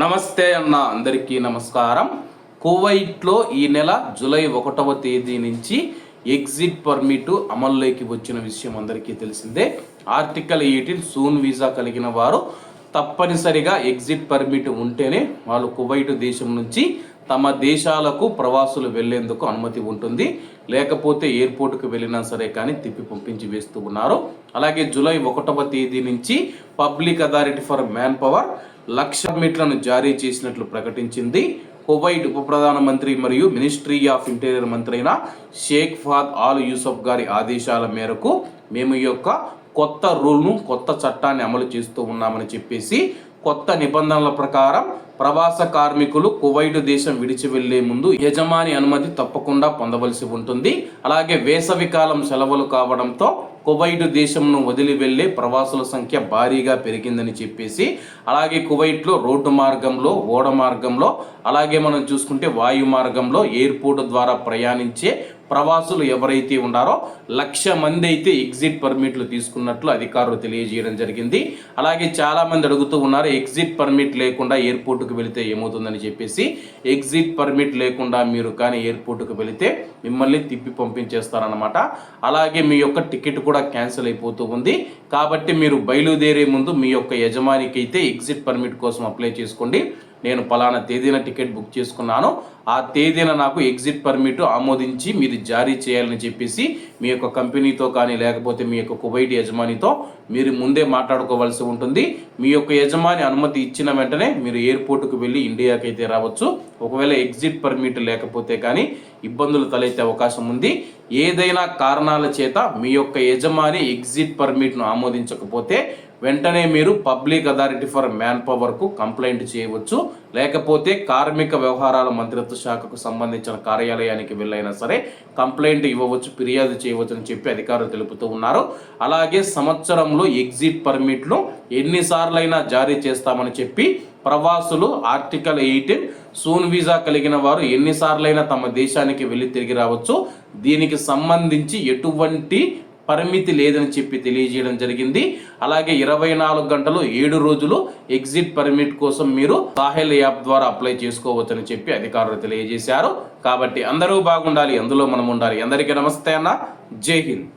నమస్తే అన్న అందరికీ నమస్కారం. కువైట్లో ఈ నెల జూలై ఒకటవ తేదీ నుంచి ఎగ్జిట్ పర్మిట్ అమల్లోకి వచ్చిన విషయం అందరికీ తెలిసిందే. ఆర్టికల్ ఎయిటీన్ సూన్ వీసా కలిగిన వారు తప్పనిసరిగా ఎగ్జిట్ పర్మిట్ ఉంటేనే వాళ్ళు కువైట్ దేశం నుంచి తమ దేశాలకు ప్రవాసులు వెళ్ళేందుకు అనుమతి ఉంటుంది. లేకపోతే ఎయిర్పోర్ట్కి వెళ్ళినా సరే కానీ తిప్పి పంపించి వేస్తూ ఉన్నారు. అలాగే జూలై ఒకటవ తేదీ నుంచి public authority for man power lakh మీట్లను జారీ చేసినట్లు ప్రకటించింది. కువైట్ ఉప ప్రధానమంత్రి మరియు మినిస్ట్రీ ఆఫ్ ఇంటీరియర్ మంత్రి అయిన షేక్ ఫాద్ ఆల్ యూసఫ్ గారి ఆదేశాల మేరకు మేము ఈ యొక్క కొత్త రూల్ను కొత్త చట్టాన్ని అమలు చేస్తూ ఉన్నామని చెప్పేసి కొత్త నిబంధనల ప్రకారం ప్రవాస కార్మికులు కువైట్ దేశం విడిచి వెళ్ళే ముందు యజమాని అనుమతి తప్పకుండా పొందవలసి ఉంటుంది. అలాగే వేసవికాలం సెలవులు కావడంతో కువైట్ దేశంను వదిలి వెళ్ళే ప్రవాసుల సంఖ్య భారీగా పెరిగిందని చెప్పేసి అలాగే కువైట్లో రోడ్డు మార్గంలో ఓడ మార్గంలో అలాగే మనం చూసుకుంటే వాయు మార్గంలో ఎయిర్పోర్ట్ ద్వారా ప్రయాణించే ప్రవాసులు ఎవరైతే ఉన్నారో లక్ష మంది అయితే ఎగ్జిట్ పర్మిట్లు తీసుకున్నట్లు అధికారులు తెలియజేయడం జరిగింది. అలాగే చాలామంది అడుగుతూ ఉన్నారు ఎగ్జిట్ పర్మిట్ లేకుండా ఎయిర్పోర్ట్కి వెళితే ఏమవుతుందని చెప్పేసి. ఎగ్జిట్ పర్మిట్ లేకుండా మీరు కానీ ఎయిర్పోర్ట్కి వెళితే మిమ్మల్ని తిప్పి పంపించేస్తారనమాట అలాగే మీ యొక్క టికెట్ కూడా క్యాన్సిల్ అయిపోతూ ఉంది. కాబట్టి మీరు బయలుదేరే ముందు మీ యొక్క యజమానికి అయితే ఎగ్జిట్ పర్మిట్ కోసం అప్లై చేసుకోండి. నేను పలానా తేదీన టికెట్ బుక్ చేసుకున్నాను. ఆ తేదీన నాకు ఎగ్జిట్ పర్మిట్ ఆమోదించి మీరు జారీ చేయాలని చెప్పేసి మీ యొక్క కంపెనీతో కానీ లేకపోతే మీ యొక్క కువైట్ యజమానితో మీరు ముందే మాట్లాడుకోవాల్సి ఉంటుంది. మీ యొక్క యజమాని అనుమతి ఇచ్చిన వెంటనే మీరు ఎయిర్పోర్ట్కు వెళ్ళి ఇండియాకి అయితే రావచ్చు. ఒకవేళ ఎగ్జిట్ పర్మిట్ లేకపోతే కానీ ఇబ్బందులు తలెత్తే అవకాశం ఉంది. ఏదైనా కారణాల చేత మీ యొక్క యజమాని ఎగ్జిట్ పర్మిట్ను ఆమోదించకపోతే వెంటనే మీరు పబ్లిక్ అథారిటీ ఫర్ మ్యాన్ పవర్కు కంప్లైంట్ చేయవచ్చు. లేకపోతే కార్మిక వ్యవహారాల మంత్రిత్వ శాఖకు సంబంధించిన కార్యాలయానికి వెళ్ళైనా సరే కంప్లైంట్ ఇవ్వవచ్చు ఫిర్యాదు చేయవచ్చు అని చెప్పి అధికారులు తెలుపుతూ ఉన్నారు. అలాగే సంవత్సరంలో ఎగ్జిట్ పర్మిట్లు ఎన్నిసార్లైనా జారీ చేస్తామని చెప్పి ప్రవాసులు ఆర్టికల్ ఎయిటీన్ సూన్ వీసా కలిగిన వారు ఎన్నిసార్లైనా తమ దేశానికి వెళ్ళి తిరిగి రావచ్చు. దీనికి సంబంధించి ఎటువంటి పరిమితి లేదని చెప్పి తెలియజేయడం జరిగింది. అలాగే ఇరవై నాలుగు గంటలు ఏడు రోజులు ఎగ్జిట్ పర్మిట్ కోసం మీరు సాహెల్ యాప్ ద్వారా అప్లై చేసుకోవచ్చని చెప్పి అధికారులు తెలియజేశారు. కాబట్టి అందరూ బాగుండాలి అందులో మనం ఉండాలి. అందరికీ నమస్తే అన్న. జై హింద్.